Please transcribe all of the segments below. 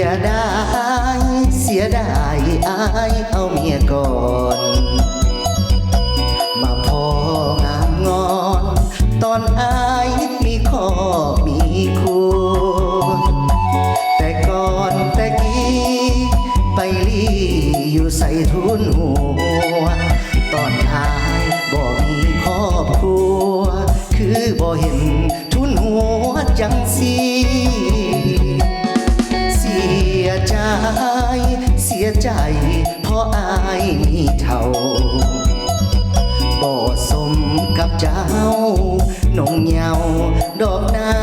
ยดาย เสียดายอายเอาเมียก่อน มาพองามงอน ตอนอายมีครอบมีครัวแต่ก่อนแต่กี้ไปลีอยู่ใส่ทุนหัว ตอนอายบ่มีครอบครัว คือบ่เห็นทุนหัวจังสี ยเสียใจ เพราะอายมีเท่าบ่สมกับเจ้า นงเหยาดอกนา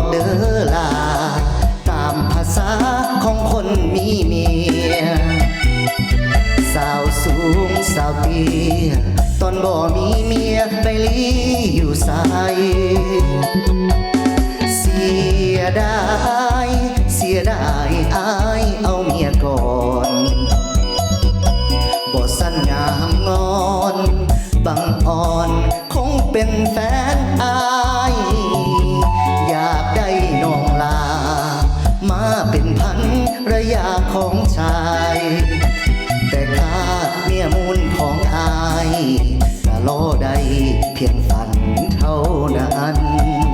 อกเด้อล่ะตามภาษาของคนมีเมีย สาวสูงสาวเตี้ยตอนบ่มีเมียไปลีอยู่ใสเสียดาย เสียดายอายเอาเมียก่อน เพียงฝันเท่านั้น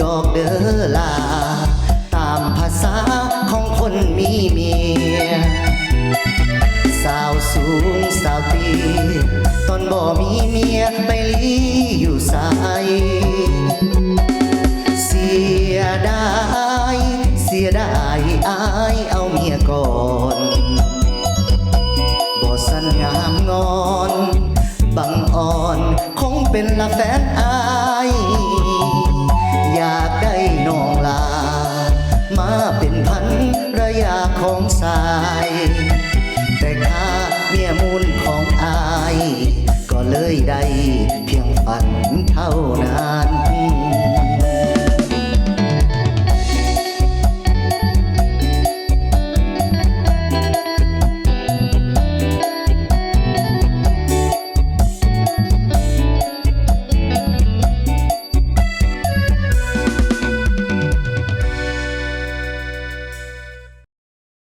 ยอกเด้อล่ะตามภาษาของคนมีเมีย สาวสูงสาวตีตอนบ่มีเมียไปลีอยู่สาย เสียดาย เสียดายอายเอาเมียก่อนบ่สันงามงอน บังอ่อนคงเป็นละแฟนอา เป็นพันระยะของสาย แต่ข้าเมียมูลของอาย ก็เลยได้เพียงฝันเท่านั้น